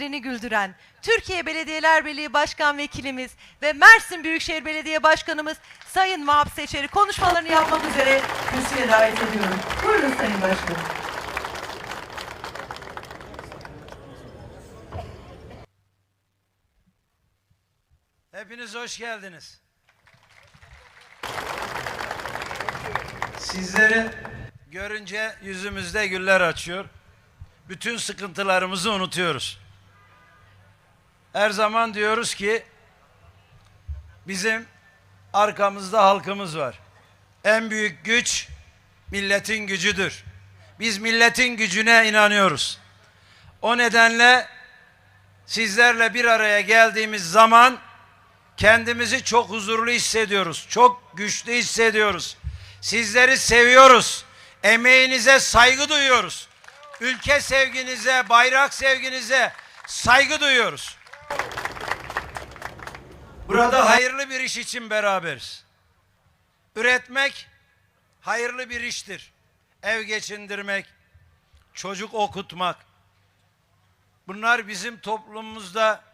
yüzlerini güldüren Türkiye Belediyeler Birliği Başkan Vekilimiz ve Mersin Büyükşehir Belediye Başkanımız Sayın Vahap Seçer'i konuşmalarını yapmak üzere kürsüye davet ediyorum. Buyurun Sayın Başkanım. Hepiniz hoş geldiniz. Sizleri görünce yüzümüzde güller açıyor. Bütün sıkıntılarımızı unutuyoruz. Her zaman diyoruz ki bizim arkamızda halkımız var. En büyük güç milletin gücüdür. Biz milletin gücüne inanıyoruz. O nedenle sizlerle bir araya geldiğimiz zaman kendimizi çok huzurlu hissediyoruz. Çok güçlü hissediyoruz. Sizleri seviyoruz. Emeğinize saygı duyuyoruz. Ülke sevginize, bayrak sevginize saygı duyuyoruz. Burada hayırlı bir iş için beraberiz. Üretmek hayırlı bir iştir. Ev geçindirmek, çocuk okutmak. Bunlar bizim toplumumuzda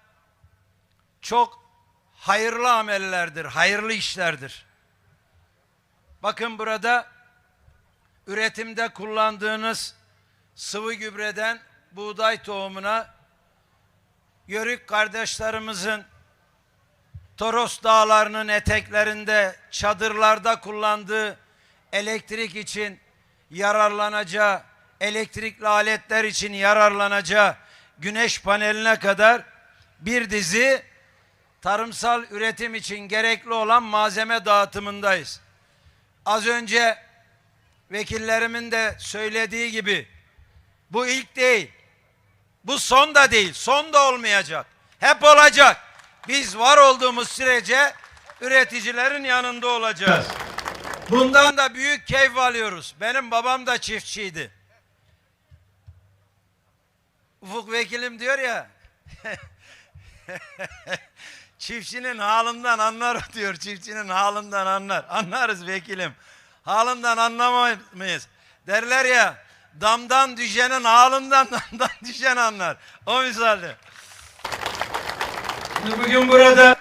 çok hayırlı amellerdir, hayırlı işlerdir. Bakın burada üretimde kullandığınız sıvı gübreden buğday tohumuna Yörük kardeşlerimizin Toros dağlarının eteklerinde çadırlarda kullandığı elektrik için yararlanacağı, elektrikli aletler için yararlanacağı güneş paneline kadar bir dizi tarımsal üretim için gerekli olan malzeme dağıtımındayız. Az önce vekillerimin de söylediği gibi bu ilk değil. Bu son da değil. Son da olmayacak. Hep olacak. Biz var olduğumuz sürece üreticilerin yanında olacağız. Bundan da büyük keyif alıyoruz. Benim babam da çiftçiydi. Ufuk vekilim diyor ya çiftçinin halinden anlar diyor. Çiftçinin halinden anlar. Anlarız vekilim. Halinden anlamayız. Derler ya damdan düşenin halinden damdan düşen anlar. O misalde. Şimdi bugün burada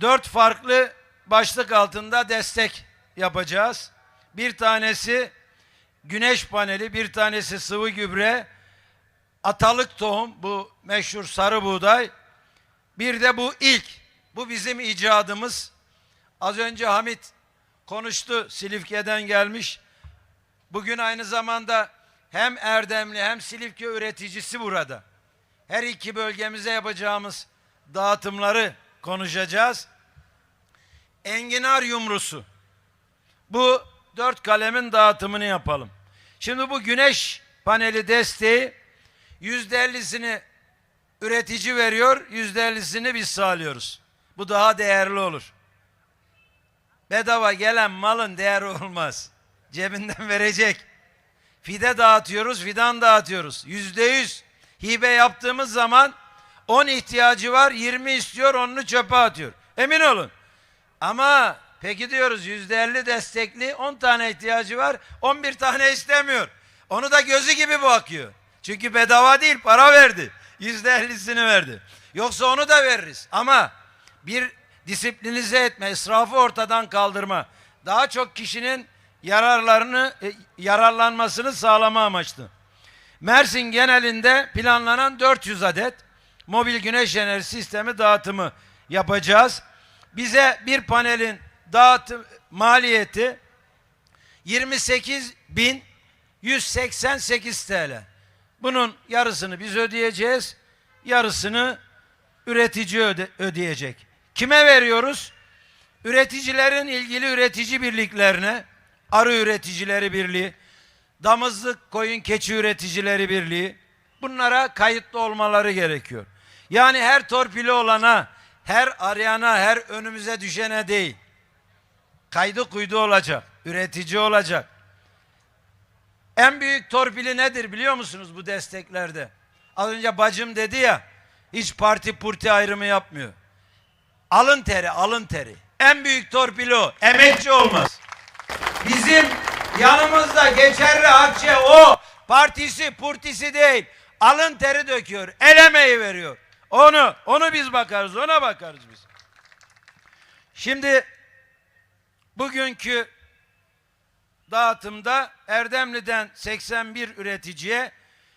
dört farklı başlık altında destek yapacağız. Bir tanesi güneş paneli, bir tanesi sıvı gübre, atalık tohum, bu meşhur sarı buğday. Bir de bu ilk, bu bizim icadımız. Az önce Hamit konuştu, Silifke'den gelmiş. Bugün aynı zamanda hem Erdemli hem Silifke üreticisi burada. Her iki bölgemize yapacağımız dağıtımları konuşacağız. Enginar yumrusu. Bu dört kalemin dağıtımını yapalım. Şimdi bu güneş paneli desteği yüzde ellisini üretici veriyor, yüzde ellisini biz sağlıyoruz. Bu daha değerli olur. Bedava gelen malın değeri olmaz. Cebinden verecek. Fide dağıtıyoruz, fidan dağıtıyoruz. Yüzde yüz hibe yaptığımız zaman 10 ihtiyacı var, 20 istiyor, onunu çöpe atıyor. Emin olun. Ama peki diyoruz yüzde elli destekli 10 tane ihtiyacı var 11 tane istemiyor. Onu da gözü gibi bakıyor. Çünkü bedava değil para verdi. Yüzde ellisini verdi. Yoksa onu da veririz. Ama bir disiplinize etme, israfı ortadan kaldırma. Daha çok kişinin yararlarını, e, yararlanmasını sağlama amaçlı. Mersin genelinde planlanan 400 adet mobil güneş enerji sistemi dağıtımı yapacağız. Bize bir panelin dağıtım maliyeti 28 bin 188 TL. Bunun yarısını biz ödeyeceğiz, yarısını üretici öde- ödeyecek. Kime veriyoruz? Üreticilerin ilgili üretici birliklerine, arı üreticileri birliği, damızlık koyun keçi üreticileri birliği, bunlara kayıtlı olmaları gerekiyor. Yani her torpili olana, her arayana, her önümüze düşene değil. Kaydı kuydu olacak, üretici olacak. En büyük torpili nedir biliyor musunuz bu desteklerde? Az önce bacım dedi ya, hiç parti purti ayrımı yapmıyor. Alın teri, alın teri. En büyük torpili o. Emekçi olmaz. Bizim yanımızda geçerli akçe o. Partisi, purtisi değil. alın teri döküyor, el emeği veriyor. Onu, onu biz bakarız, ona bakarız biz. Şimdi bugünkü dağıtımda Erdemli'den 81 üreticiye,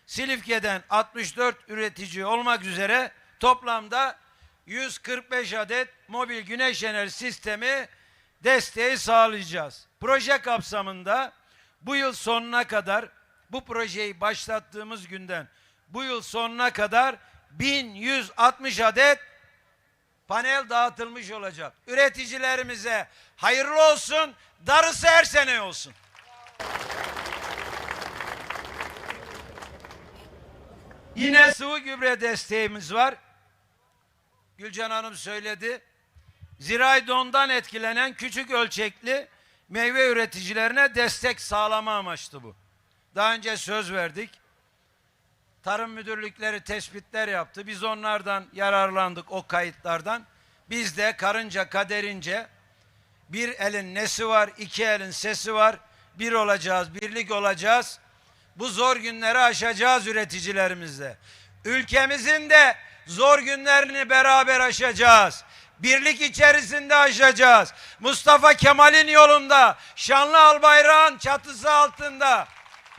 Silifke'den 64 üretici olmak üzere toplamda 145 adet mobil güneş enerji sistemi desteği sağlayacağız. Proje kapsamında bu yıl sonuna kadar bu projeyi başlattığımız günden bu yıl sonuna kadar 1160 adet panel dağıtılmış olacak. Üreticilerimize hayırlı olsun, darısı her sene olsun. Yine sıvı gübre desteğimiz var. Gülcan Hanım söyledi. Zirai dondan etkilenen küçük ölçekli meyve üreticilerine destek sağlama amaçlı bu. Daha önce söz verdik. Tarım müdürlükleri tespitler yaptı. Biz onlardan yararlandık o kayıtlardan. Biz de karınca kaderince bir elin nesi var, iki elin sesi var. Bir olacağız, birlik olacağız. Bu zor günleri aşacağız üreticilerimizle. Ülkemizin de zor günlerini beraber aşacağız. Birlik içerisinde aşacağız. Mustafa Kemal'in yolunda, şanlı albayrağın çatısı altında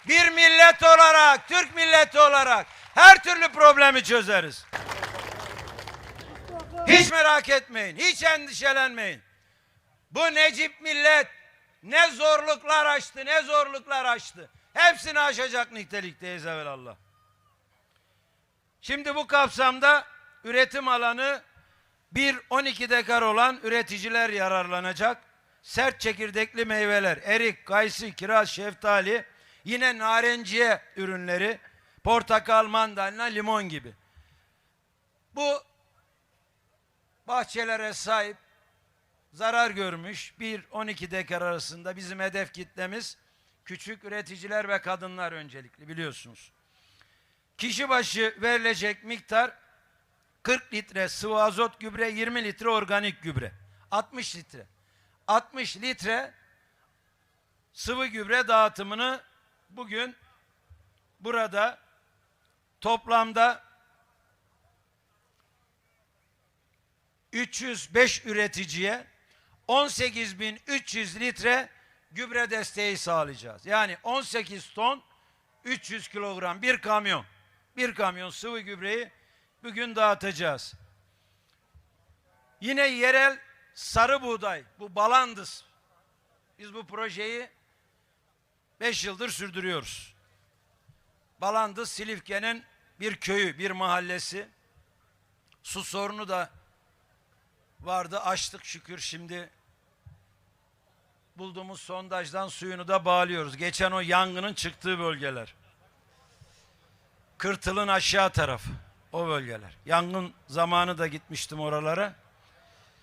bir millet olarak, Türk milleti olarak her türlü problemi çözeriz. Hiç merak etmeyin, hiç endişelenmeyin. Bu Necip millet ne zorluklar aştı, ne zorluklar aştı. Hepsini aşacak nitelikteyiz evvelallah. Şimdi bu kapsamda üretim alanı 1-12 dekar olan üreticiler yararlanacak. Sert çekirdekli meyveler, erik, kayısı, kiraz, şeftali, yine narenciye ürünleri, portakal, mandalina, limon gibi. Bu bahçelere sahip zarar görmüş 1-12 dekar arasında bizim hedef kitlemiz küçük üreticiler ve kadınlar öncelikli biliyorsunuz. Kişi başı verilecek miktar 40 litre sıvı azot gübre, 20 litre organik gübre. 60 litre. 60 litre sıvı gübre dağıtımını bugün burada toplamda 305 üreticiye 18.300 litre gübre desteği sağlayacağız. Yani 18 ton 300 kilogram bir kamyon. Bir kamyon sıvı gübreyi bugün dağıtacağız. Yine yerel sarı buğday, bu balandız. Biz bu projeyi 5 yıldır sürdürüyoruz. Balandız Silifke'nin bir köyü, bir mahallesi. Su sorunu da vardı. Açtık şükür şimdi bulduğumuz sondajdan suyunu da bağlıyoruz. Geçen o yangının çıktığı bölgeler. Kırtıl'ın aşağı tarafı. O bölgeler. Yangın zamanı da gitmiştim oralara.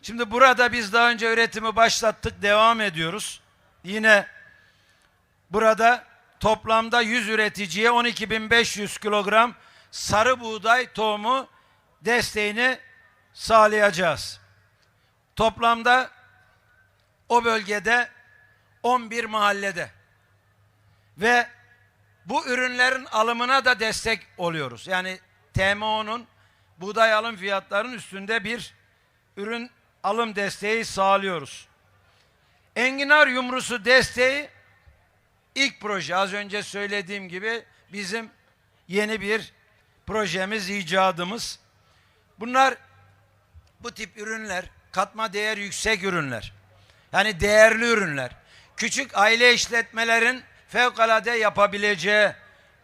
Şimdi burada biz daha önce üretimi başlattık, devam ediyoruz. Yine burada toplamda 100 üreticiye 12.500 kilogram sarı buğday tohumu desteğini sağlayacağız. Toplamda o bölgede 11 mahallede ve bu ürünlerin alımına da destek oluyoruz. Yani TMO'nun buğday alım fiyatlarının üstünde bir ürün alım desteği sağlıyoruz. Enginar yumrusu desteği ilk proje. Az önce söylediğim gibi bizim yeni bir projemiz, icadımız. Bunlar bu tip ürünler katma değer yüksek ürünler. Yani değerli ürünler. Küçük aile işletmelerin fevkalade yapabileceği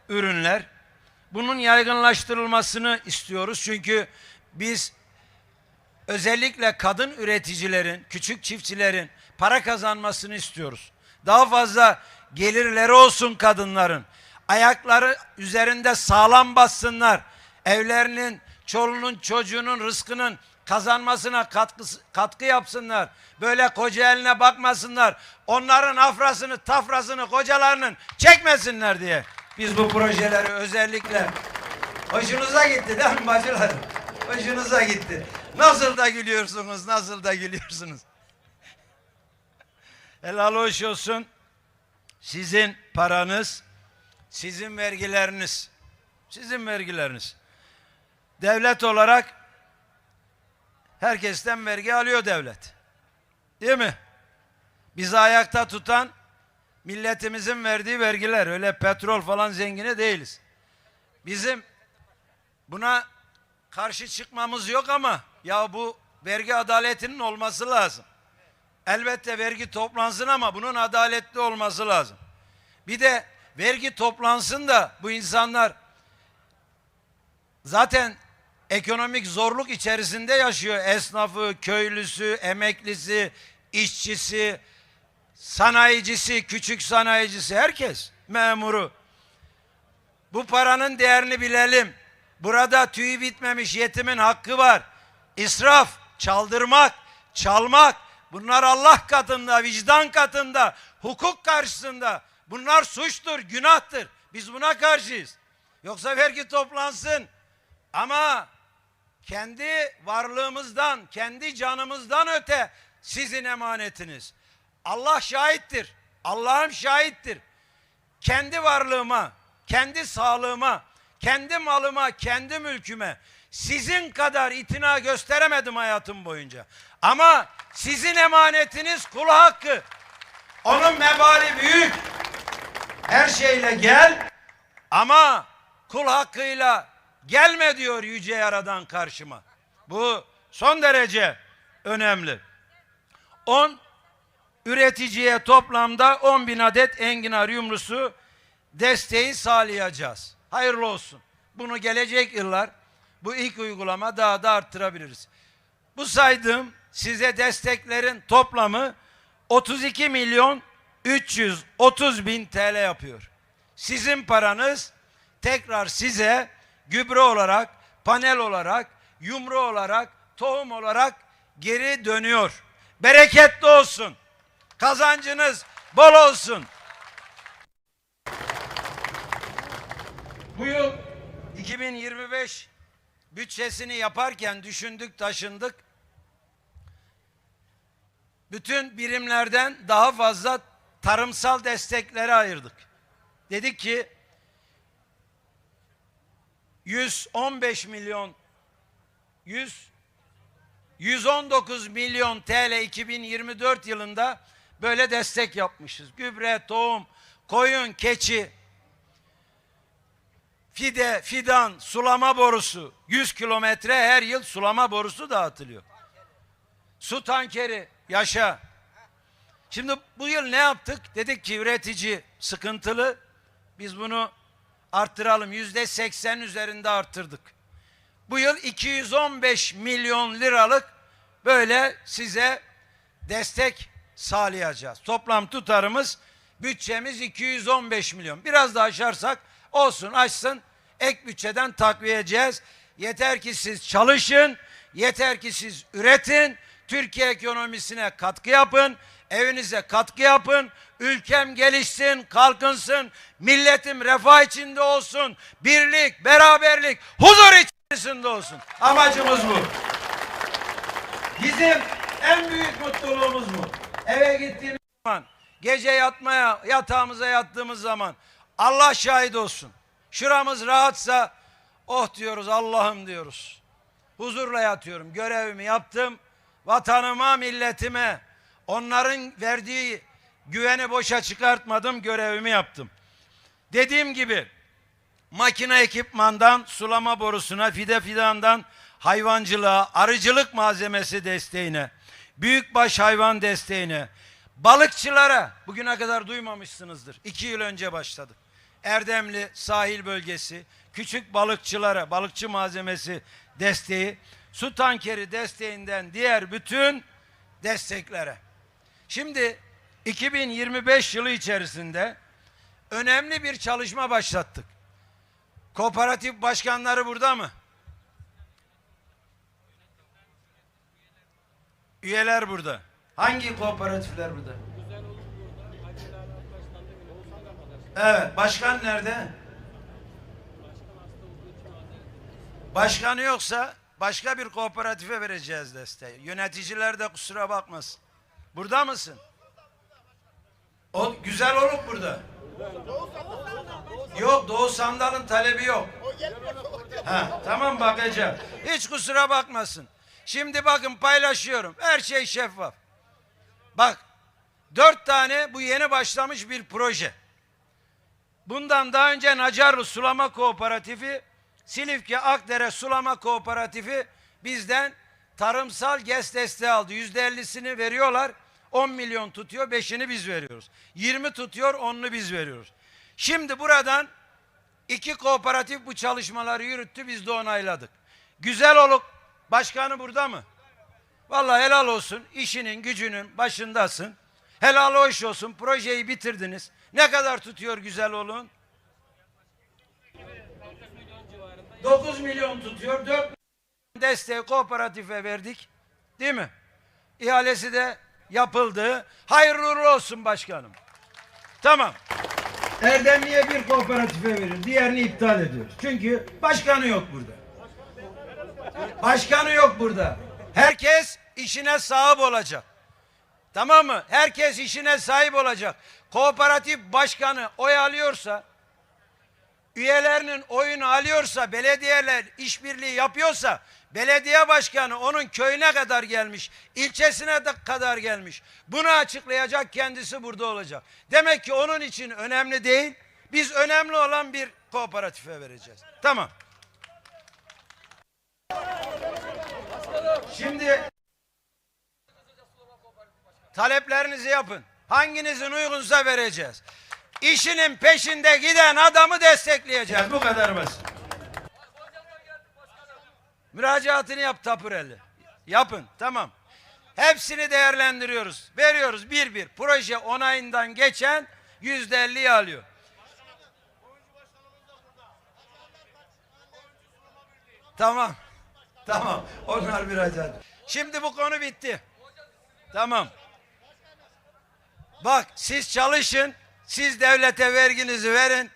ürünler. Bunun yaygınlaştırılmasını istiyoruz. Çünkü biz özellikle kadın üreticilerin, küçük çiftçilerin para kazanmasını istiyoruz. Daha fazla gelirleri olsun kadınların. Ayakları üzerinde sağlam bassınlar. Evlerinin, çoluğunun, çocuğunun rızkının kazanmasına katkı, katkı yapsınlar. Böyle koca eline bakmasınlar. Onların afrasını, tafrasını kocalarının çekmesinler diye. Biz bu projeleri özellikle hoşunuza gitti değil mi bacılar? Hoşunuza gitti. Nasıl da gülüyorsunuz, nasıl da gülüyorsunuz. Helal hoş olsun. Sizin paranız, sizin vergileriniz. Sizin vergileriniz. Devlet olarak herkesten vergi alıyor devlet. Değil mi? Bizi ayakta tutan milletimizin verdiği vergiler. Öyle petrol falan zengini değiliz. Bizim buna karşı çıkmamız yok ama ya bu vergi adaletinin olması lazım. Elbette vergi toplansın ama bunun adaletli olması lazım. Bir de vergi toplansın da bu insanlar zaten ekonomik zorluk içerisinde yaşıyor. Esnafı, köylüsü, emeklisi, işçisi, sanayicisi, küçük sanayicisi herkes memuru. Bu paranın değerini bilelim. Burada tüyü bitmemiş yetimin hakkı var. İsraf, çaldırmak, çalmak bunlar Allah katında, vicdan katında, hukuk karşısında. Bunlar suçtur, günahtır. Biz buna karşıyız. Yoksa vergi toplansın. Ama kendi varlığımızdan, kendi canımızdan öte sizin emanetiniz. Allah şahittir. Allah'ım şahittir. Kendi varlığıma, kendi sağlığıma, kendi malıma, kendi mülküme sizin kadar itina gösteremedim hayatım boyunca. Ama sizin emanetiniz kul hakkı. Onun mebali büyük. Her şeyle gel ama kul hakkıyla gelme diyor yüce yaradan karşıma. Bu son derece önemli. 10 üreticiye toplamda 10 bin adet enginar yumrusu desteği sağlayacağız. Hayırlı olsun. Bunu gelecek yıllar bu ilk uygulama daha da arttırabiliriz. Bu saydığım size desteklerin toplamı 32 milyon 330 bin TL yapıyor. Sizin paranız tekrar size gübre olarak, panel olarak, yumru olarak, tohum olarak geri dönüyor. Bereketli olsun. Kazancınız bol olsun. Bu yıl 2025 bütçesini yaparken düşündük, taşındık. Bütün birimlerden daha fazla tarımsal desteklere ayırdık. Dedik ki 115 milyon 100 119 milyon TL 2024 yılında böyle destek yapmışız. Gübre, tohum, koyun, keçi, fide, fidan, sulama borusu 100 kilometre her yıl sulama borusu dağıtılıyor. Su tankeri yaşa. Şimdi bu yıl ne yaptık? Dedik ki üretici sıkıntılı. Biz bunu arttıralım. Yüzde seksen üzerinde arttırdık. Bu yıl 215 milyon liralık böyle size destek sağlayacağız. Toplam tutarımız bütçemiz 215 milyon. Biraz daha aşarsak olsun açsın ek bütçeden takviye edeceğiz. Yeter ki siz çalışın, yeter ki siz üretin, Türkiye ekonomisine katkı yapın, evinize katkı yapın, ülkem gelişsin, kalkınsın, milletim refah içinde olsun, birlik, beraberlik, huzur içerisinde olsun. Amacımız bu. Bizim en büyük mutluluğumuz bu. Eve gittiğimiz zaman, gece yatmaya, yatağımıza yattığımız zaman Allah şahit olsun. Şuramız rahatsa oh diyoruz Allah'ım diyoruz. Huzurla yatıyorum. Görevimi yaptım. Vatanıma, milletime onların verdiği güveni boşa çıkartmadım. Görevimi yaptım. Dediğim gibi makine ekipmandan sulama borusuna, fide fidandan hayvancılığa, arıcılık malzemesi desteğine, büyükbaş hayvan desteğine, balıkçılara bugüne kadar duymamışsınızdır. İki yıl önce başladık. Erdemli sahil bölgesi, küçük balıkçılara, balıkçı malzemesi desteği, su tankeri desteğinden diğer bütün desteklere. Şimdi 2025 yılı içerisinde önemli bir çalışma başlattık. Kooperatif başkanları burada mı? Üyeler burada. Hangi kooperatifler burada? Evet, başkan nerede? Başkanı yoksa başka bir kooperatife vereceğiz desteği. Yöneticiler de kusura bakmasın. Burada mısın? O güzel olup burada. Yok Doğu Sandal'ın talebi yok. Ha, tamam bakacağım. Hiç kusura bakmasın. Şimdi bakın paylaşıyorum. Her şey şeffaf. Bak dört tane bu yeni başlamış bir proje. Bundan daha önce Nacarlı Sulama Kooperatifi, Silifke Akdere Sulama Kooperatifi bizden tarımsal GES desteği aldı. Yüzde ellisini veriyorlar. 10 milyon tutuyor, beşini biz veriyoruz. 20 tutuyor, 10'unu biz veriyoruz. Şimdi buradan iki kooperatif bu çalışmaları yürüttü, biz de onayladık. Güzel olup, başkanı burada mı? Vallahi helal olsun, işinin gücünün başındasın. Helal hoş olsun, projeyi bitirdiniz. Ne kadar tutuyor güzel olun? 9 milyon tutuyor. 4 milyon desteği kooperatife verdik. Değil mi? İhalesi de yapıldı. Hayırlı uğurlu olsun başkanım. Tamam. Erdemli'ye bir kooperatife verir. Diğerini iptal ediyoruz. Çünkü başkanı yok burada. Başkanı yok burada. Herkes işine sahip olacak. Tamam mı? Herkes işine sahip olacak. Kooperatif başkanı oy alıyorsa, üyelerinin oyunu alıyorsa, belediyeler işbirliği yapıyorsa, belediye başkanı onun köyüne kadar gelmiş, ilçesine de kadar gelmiş. Bunu açıklayacak kendisi burada olacak. Demek ki onun için önemli değil, biz önemli olan bir kooperatife vereceğiz. Tamam. Şimdi taleplerinizi yapın. Hanginizin uygunsa vereceğiz. İşinin peşinde giden adamı destekleyeceğiz. Bu kadar basit. Müracaatını yap Tapurelli. Yapın tamam. Hepsini değerlendiriyoruz. Veriyoruz bir bir. Proje onayından geçen yüzde elliyi alıyor. Tamam. Tamam. Onlar müracaat. Şimdi bu konu bitti. Tamam. Bak siz çalışın. Siz devlete verginizi verin.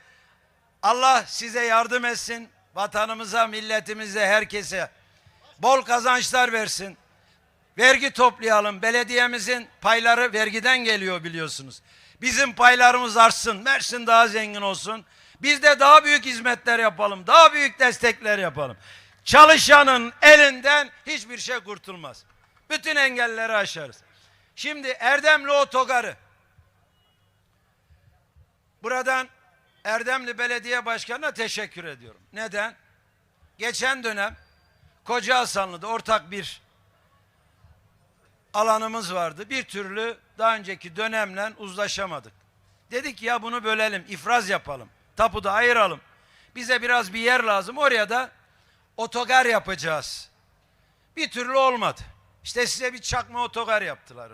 Allah size yardım etsin. Vatanımıza, milletimize, herkese bol kazançlar versin. Vergi toplayalım. Belediyemizin payları vergiden geliyor biliyorsunuz. Bizim paylarımız artsın. Mersin daha zengin olsun. Biz de daha büyük hizmetler yapalım. Daha büyük destekler yapalım. Çalışanın elinden hiçbir şey kurtulmaz. Bütün engelleri aşarız. Şimdi Erdemli Otogarı. Buradan Erdemli Belediye Başkanı'na teşekkür ediyorum. Neden? Geçen dönem Koca Hasanlı'da ortak bir alanımız vardı. Bir türlü daha önceki dönemle uzlaşamadık. Dedik ya bunu bölelim, ifraz yapalım. Tapuda ayıralım. Bize biraz bir yer lazım. Oraya da otogar yapacağız. Bir türlü olmadı. İşte size bir çakma otogar yaptılar.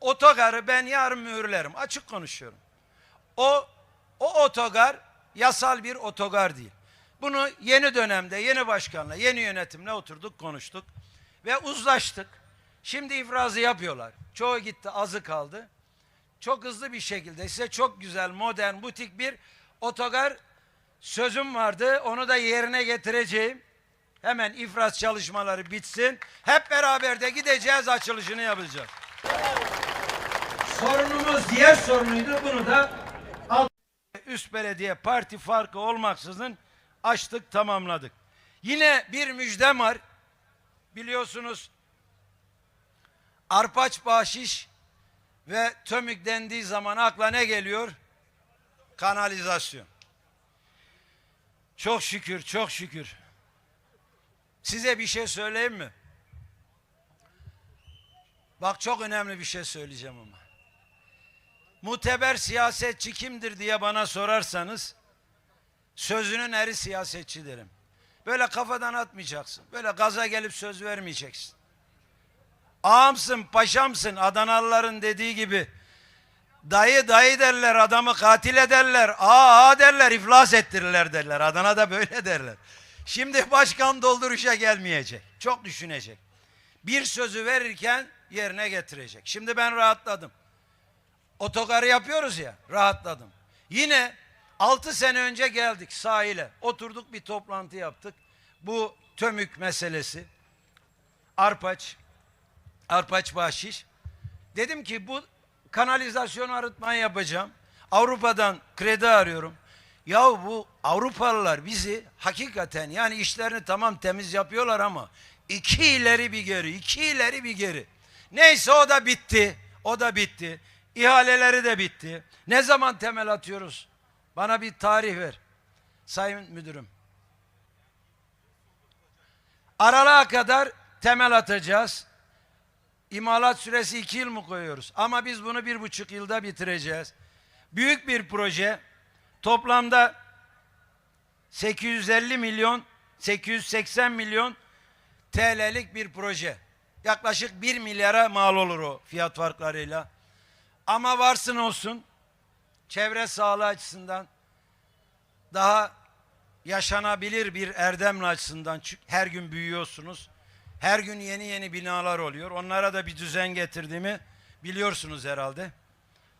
Otogarı ben yarın mühürlerim. Açık konuşuyorum. O o otogar yasal bir otogar değil. Bunu yeni dönemde yeni başkanla, yeni yönetimle oturduk, konuştuk ve uzlaştık. Şimdi ifrazı yapıyorlar. Çoğu gitti, azı kaldı. Çok hızlı bir şekilde size çok güzel, modern, butik bir otogar sözüm vardı. Onu da yerine getireceğim. Hemen ifraz çalışmaları bitsin. Hep beraber de gideceğiz, açılışını yapacağız. Sorunumuz diğer sorunuydu. Bunu da üst belediye parti farkı olmaksızın açtık, tamamladık. Yine bir müjdem var. Biliyorsunuz arpaç bahşiş ve tömük dendiği zaman akla ne geliyor? Kanalizasyon. Çok şükür, çok şükür. Size bir şey söyleyeyim mi? Bak çok önemli bir şey söyleyeceğim ama. Muteber siyasetçi kimdir diye bana sorarsanız sözünün eri siyasetçi derim. Böyle kafadan atmayacaksın. Böyle gaza gelip söz vermeyeceksin. Ağamsın, paşamsın Adanalıların dediği gibi. Dayı dayı derler, adamı katil ederler. Aa aa derler, iflas ettirirler derler. Adana'da böyle derler. Şimdi başkan dolduruşa gelmeyecek. Çok düşünecek. Bir sözü verirken yerine getirecek. Şimdi ben rahatladım. Otogarı yapıyoruz ya, rahatladım. Yine 6 sene önce geldik sahile. Oturduk bir toplantı yaptık. Bu tömük meselesi. Arpaç, Arpaç bahşiş. Dedim ki bu kanalizasyon arıtmayı yapacağım. Avrupa'dan kredi arıyorum. Ya bu Avrupalılar bizi hakikaten yani işlerini tamam temiz yapıyorlar ama iki ileri bir geri, iki ileri bir geri. Neyse o da bitti. O da bitti. İhaleleri de bitti. Ne zaman temel atıyoruz? Bana bir tarih ver. Sayın müdürüm. Aralığa kadar temel atacağız. İmalat süresi iki yıl mı koyuyoruz? Ama biz bunu bir buçuk yılda bitireceğiz. Büyük bir proje. Toplamda 850 milyon, 880 milyon TL'lik bir proje. Yaklaşık 1 milyara mal olur o fiyat farklarıyla. Ama varsın olsun çevre sağlığı açısından daha yaşanabilir bir erdemli açısından çünkü her gün büyüyorsunuz. Her gün yeni yeni binalar oluyor. Onlara da bir düzen getirdiğimi biliyorsunuz herhalde.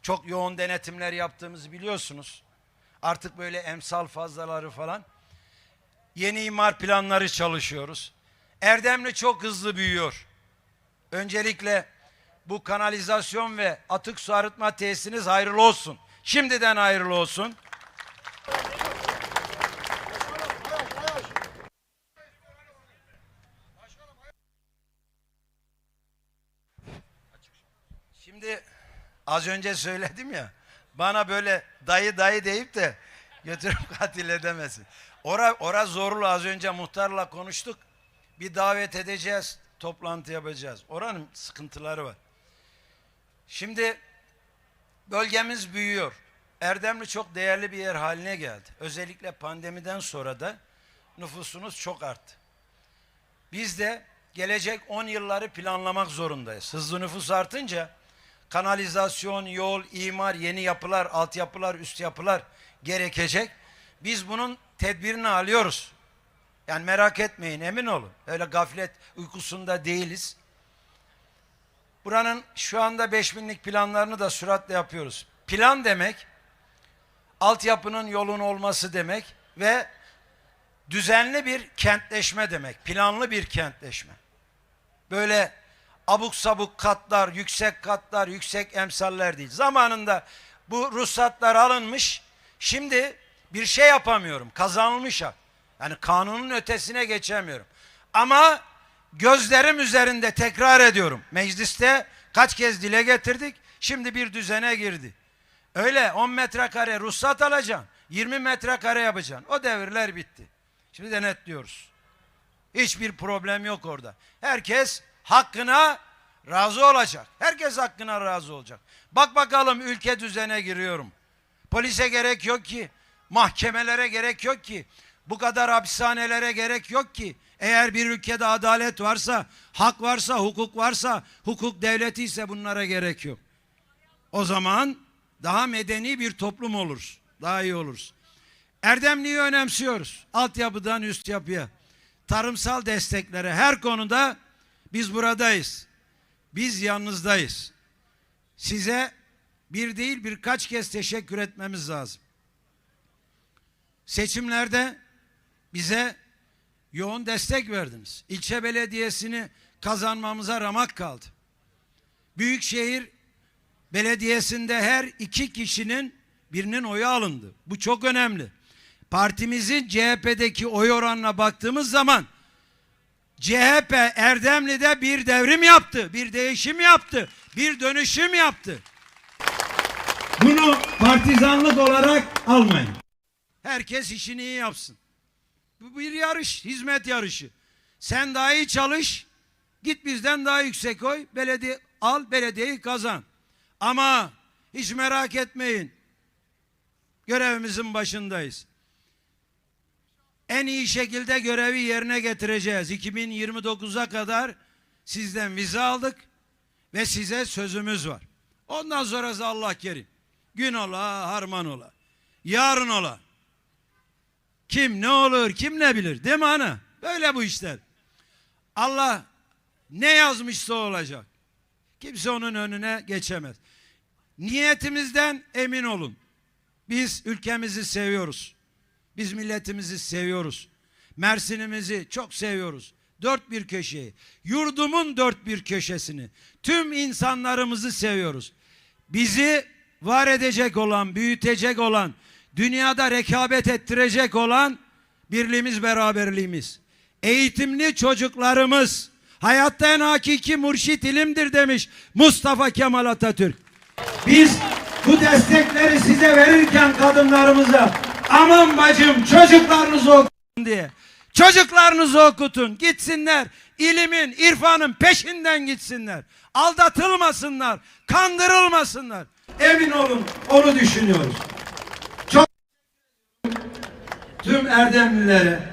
Çok yoğun denetimler yaptığımızı biliyorsunuz. Artık böyle emsal fazlaları falan. Yeni imar planları çalışıyoruz. Erdemli çok hızlı büyüyor. Öncelikle bu kanalizasyon ve atık su arıtma tesisiniz hayırlı olsun. Şimdiden hayırlı olsun. Şimdi az önce söyledim ya bana böyle dayı dayı deyip de götürüp katil edemesin. Ora, ora zorlu az önce muhtarla konuştuk. Bir davet edeceğiz, toplantı yapacağız. Oranın sıkıntıları var. Şimdi bölgemiz büyüyor. Erdemli çok değerli bir yer haline geldi. Özellikle pandemiden sonra da nüfusumuz çok arttı. Biz de gelecek 10 yılları planlamak zorundayız. Hızlı nüfus artınca kanalizasyon, yol, imar, yeni yapılar, altyapılar, üst yapılar gerekecek. Biz bunun tedbirini alıyoruz. Yani merak etmeyin, emin olun. Öyle gaflet uykusunda değiliz. Buranın şu anda 5000'lik planlarını da süratle yapıyoruz. Plan demek, altyapının yolun olması demek ve düzenli bir kentleşme demek. Planlı bir kentleşme. Böyle abuk sabuk katlar, yüksek katlar, yüksek emsaller değil. Zamanında bu ruhsatlar alınmış. Şimdi bir şey yapamıyorum. Kazanılmış hak. Yani kanunun ötesine geçemiyorum. Ama gözlerim üzerinde tekrar ediyorum. Mecliste kaç kez dile getirdik. Şimdi bir düzene girdi. Öyle 10 metrekare ruhsat alacaksın. 20 metrekare yapacaksın. O devirler bitti. Şimdi denetliyoruz. Hiçbir problem yok orada. Herkes hakkına razı olacak. Herkes hakkına razı olacak. Bak bakalım ülke düzene giriyorum. Polise gerek yok ki. Mahkemelere gerek yok ki. Bu kadar hapishanelere gerek yok ki. Eğer bir ülkede adalet varsa, hak varsa, hukuk varsa, hukuk devleti ise bunlara gerek yok. O zaman daha medeni bir toplum oluruz. Daha iyi oluruz. Erdemliği önemsiyoruz. Altyapıdan üst yapıya. Tarımsal desteklere her konuda biz buradayız. Biz yanınızdayız. Size bir değil birkaç kez teşekkür etmemiz lazım. Seçimlerde bize yoğun destek verdiniz. İlçe belediyesini kazanmamıza ramak kaldı. Büyükşehir Belediyesi'nde her iki kişinin birinin oyu alındı. Bu çok önemli. Partimizin CHP'deki oy oranına baktığımız zaman CHP Erdemli'de bir devrim yaptı, bir değişim yaptı, bir dönüşüm yaptı. Bunu partizanlık olarak almayın. Herkes işini iyi yapsın. Bu bir yarış, hizmet yarışı. Sen daha iyi çalış, git bizden daha yüksek oy, belediye al, belediyeyi kazan. Ama hiç merak etmeyin. Görevimizin başındayız. En iyi şekilde görevi yerine getireceğiz. 2029'a kadar sizden vize aldık ve size sözümüz var. Ondan sonrası Allah kerim. Gün ola, harman ola. Yarın ola. Kim ne olur, kim ne bilir. Değil mi ana? Böyle bu işler. Allah ne yazmışsa olacak. Kimse onun önüne geçemez. Niyetimizden emin olun. Biz ülkemizi seviyoruz. Biz milletimizi seviyoruz. Mersin'imizi çok seviyoruz. Dört bir köşeyi, yurdumun dört bir köşesini, tüm insanlarımızı seviyoruz. Bizi var edecek olan, büyütecek olan, dünyada rekabet ettirecek olan birliğimiz, beraberliğimiz. Eğitimli çocuklarımız, hayatta en hakiki murşit ilimdir demiş Mustafa Kemal Atatürk. Biz bu destekleri size verirken kadınlarımıza aman bacım çocuklarınızı okutun diye. Çocuklarınızı okutun gitsinler ilimin irfanın peşinden gitsinler. Aldatılmasınlar kandırılmasınlar. Emin olun onu düşünüyoruz. Çok tüm Erdemlilere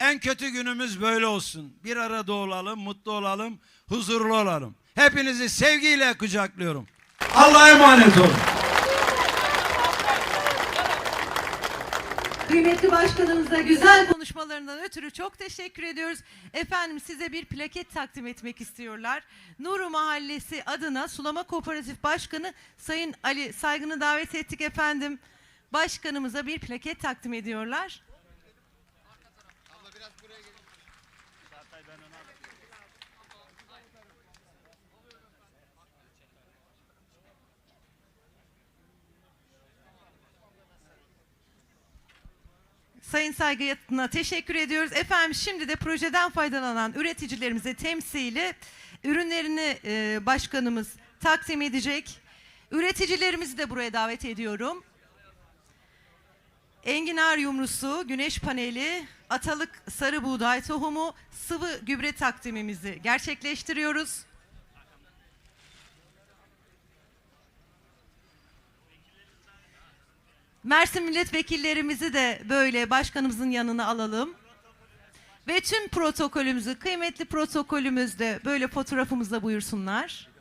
en kötü günümüz böyle olsun. Bir arada olalım, mutlu olalım, huzurlu olalım. Hepinizi sevgiyle kucaklıyorum. Allah'a emanet olun. Kıymetli başkanımıza güzel konuşmalarından ötürü çok teşekkür ediyoruz. Efendim size bir plaket takdim etmek istiyorlar. Nuru Mahallesi adına Sulama Kooperatif Başkanı Sayın Ali Saygın'ı davet ettik efendim. Başkanımıza bir plaket takdim ediyorlar. Sayın Saygı'na teşekkür ediyoruz. Efendim şimdi de projeden faydalanan üreticilerimize temsili ürünlerini e, başkanımız takdim edecek. Üreticilerimizi de buraya davet ediyorum. Enginar yumrusu, güneş paneli, atalık sarı buğday tohumu, sıvı gübre takdimimizi gerçekleştiriyoruz. Mersin milletvekillerimizi de böyle başkanımızın yanına alalım. Ve tüm protokolümüzü, kıymetli protokolümüzde böyle fotoğrafımızla buyursunlar.